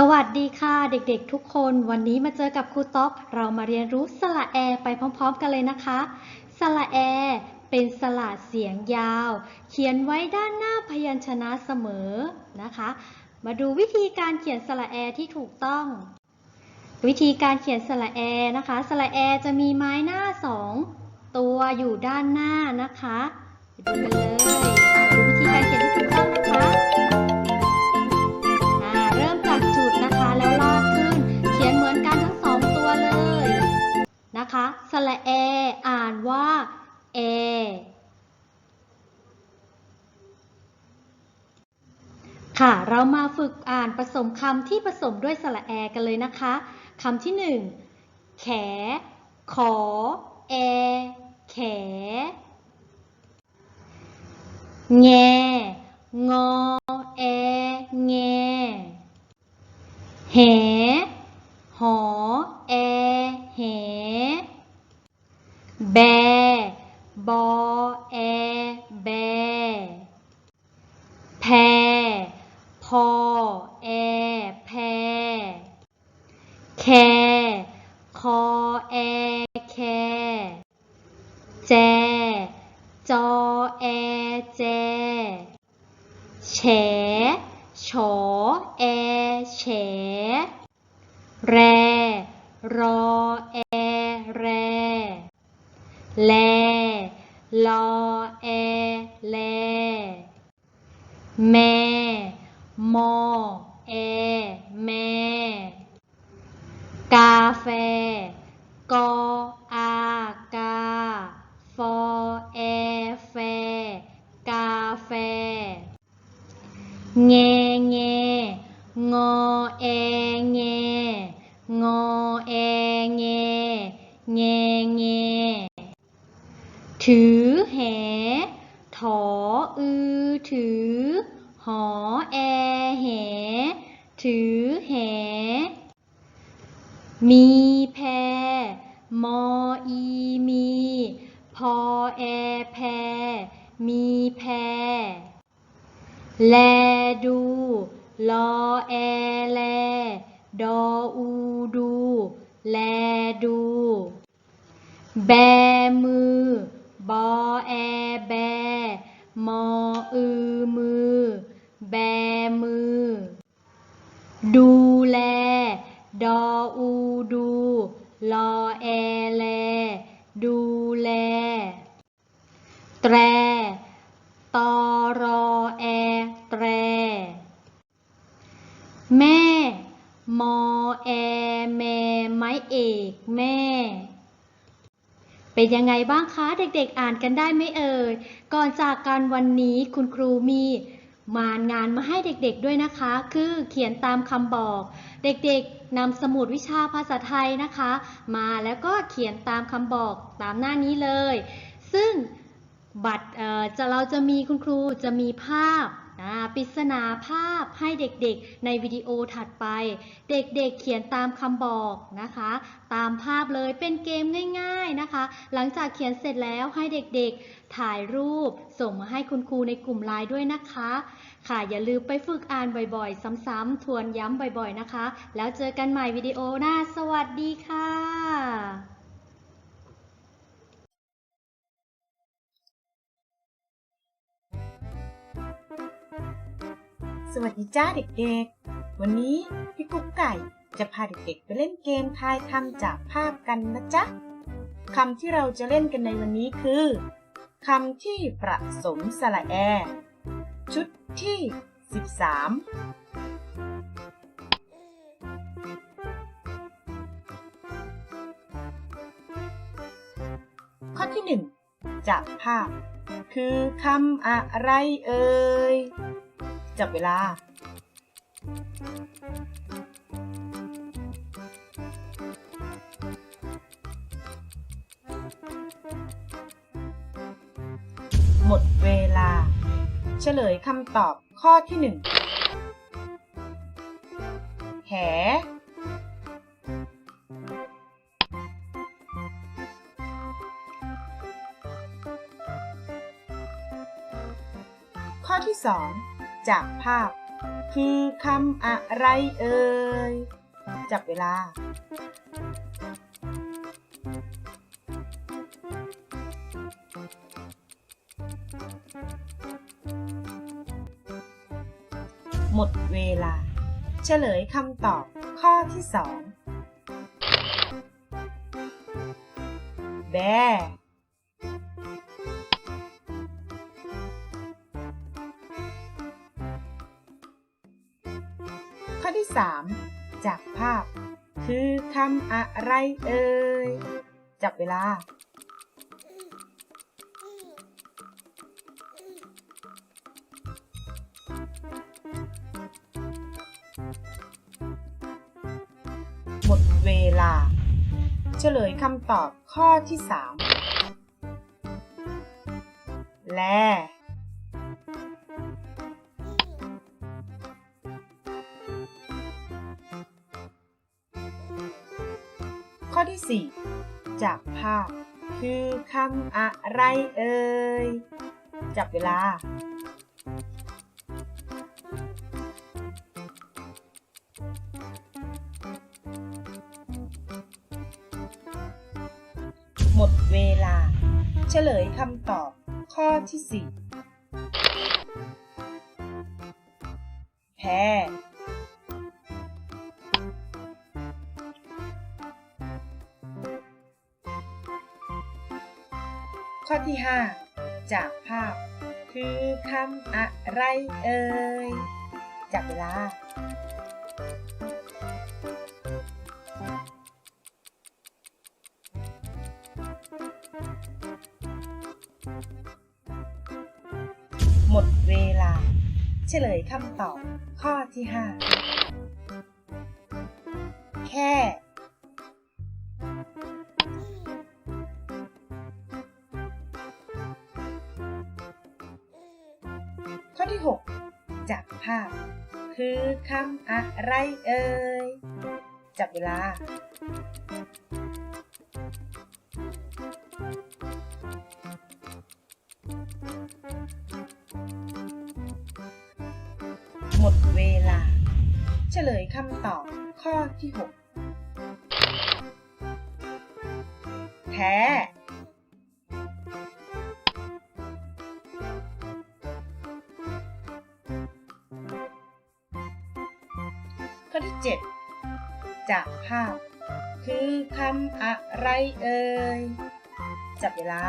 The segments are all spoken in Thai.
สวัสดีค่ะเด็กๆทุกคน วันนี้มาเจอกับครูต๊อกเรามาเรียนรู้สระแอไปพร้อมๆกันเลยนะคะ สระแอเป็นสระเสียงยาว เขียนไว้ด้านหน้าพยัญชนะเสมอนะคะ มาดูวิธีการเขียนสระแอที่ถูกต้อง วิธีการเขียนสระแอนะคะสระแอจะมีไม้หน้าสองตัวอยู่ด้านหน้านะคะไปดูกันเลยดูวิธีการเขียนที่ถูกต้อง นะคะ สระแอ อ่านว่าแอค่ะ เรามาฝึกอ่านผสมคำที่ผสมด้วยสระแอกันเลยนะคะ คำที่หนึ่งแข ขอ แอ แข แง งอ แอ แง แห หอ แอ แห แบ บอ แอ แบ แพ พอ แอ แพ แค คอ แอ แค แจ จอ แอ แจ แฉฉอแอ แฉ แร รอ แอ แร แล ลอ แอ แล แม่ มอแอแม่กาแฟกออากาฟอแอแฟกาแฟแง หออือถือหอแอแหถือแห มีแพมออีมี พอแอแพ มีแพ แลดู ลอแอแล ดออูดู แลดู แบมือ บอแอแบ มออือมือ แบมือ ดูแล ดออูดู ลอแอแล ดูแล แตร ตอรอแอ แตร แม่ มอแอ แม่ไม้เอกแม่เป็นยังไงบ้างคะ เด็กๆอ่านกันได้ไหมเอ่ย ก่อนจากกันวันนี้คุณครูมี มางานมาให้เด็กๆด้วยนะคะ คือเขียนตามคำบอก เด็กๆนำสมุดวิชาภาษาไทยนะคะ มาแล้วก็เขียนตามคำบอกตามหน้านี้เลย ซึ่งบัตรเอ่อจะเราจะมีคุณครูจะมีภาพ ปริศนาภาพให้เด็กๆในวิดีโอถัดไป เด็กๆเขียนตามคำบอกนะคะ ตามภาพเลยเป็นเกมง่าย ๆนะคะ หลังจากเขียนเสร็จแล้วให้เด็กๆถ่ายรูป ส่งมาให้คุณครูในกลุ่มไลน์ด้วยนะคะ ค่ะอย่าลืมไปฝึกอ่านบ่อยๆ ซ้ำๆทวนย้ำบ่อยๆนะคะ แล้วเจอกันใหม่วิดีโอหน้า สวัสดีค่ะ สวัสดีจ้าเด็กๆ วันนี้พี่กุ๊กไก่จะพาเด็กๆไปเล่นเกมทายคำจากภาพกันนะจ๊ะคำที่เราจะเล่นกันในวันนี้คือคำที่ประสมสระแอ ชุดที่ 13 ข้อที่ 1 จากภาพ คือคำอะไรเอ่ย จับเวลา หมดเวลา เฉลยคำตอบข้อที่หนึ่งแหข้อที่สอง จากภาพ คือคำอะไรเอ่ย จับเวลาหมดเวลา เฉลยคำตอบข้อที่สองแบ ข้อที่สามจากภาพ คือคำอะไรเอ่ย จับเวลา หมดเวลา เฉลยคำตอบข้อที่สามแล ที่4จากภาพ คือคำอะไรเอ่ย จับเวลาหมดเวลา เฉลยคำตอบ ข้อที่ 4 แพร ที่ 5 จากภาพ คือคำอะไรเอ่ย จับเวลาหมดเวลา เฉลยคำตอบ ข้อที่ 5 แค่ อที่ 6 จากภาพ คือคำอะไรเอ่ย จับเวลาหมดเวลา เฉลยคำตอบข้อที่ 6 ข้อที่ 7 จากภาพ คือคำอะไรเอ่ย จับเวลา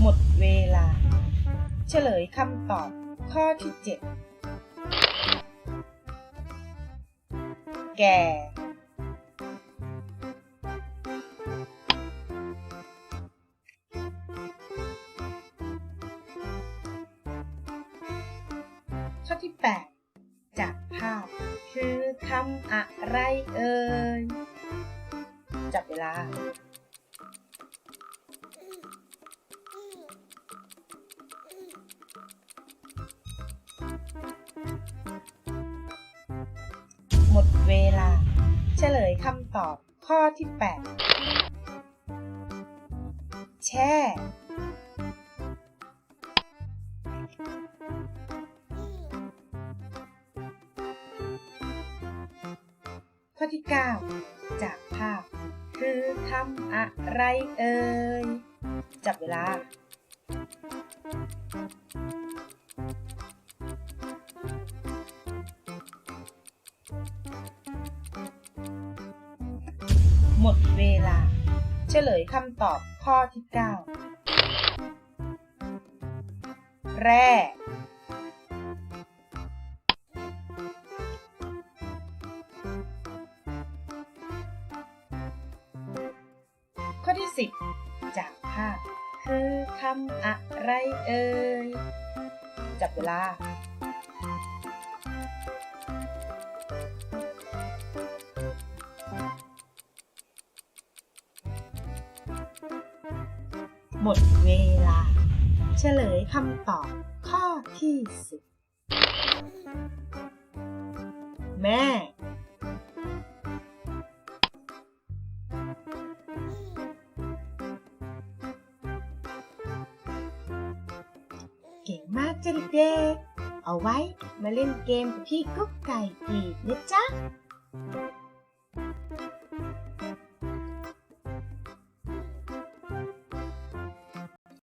หมดเวลา เฉลยคำตอบข้อที่ 7 แก่ ข้อที่ 8 จากภาพ คือคำอะไรเอ่ย จับเวลาหมดเวลา เฉลยคำตอบข้อที่ 8 แช่ อที่ 9 จากภาพ คือคำอะไรเอ่ย จับเวลาหมดเวลา เฉลยคำตอบข้อที่ 9 แร่ำอะไรเอ่ย จับเวลาหมดเวลา เฉลยคำตอบข้อที่สิบแม่ เก่งมากจ้ะเด็กๆเอาไว้มาเล่นเกมกับพี่กุ๊กไก่อีกนะจ๊ะ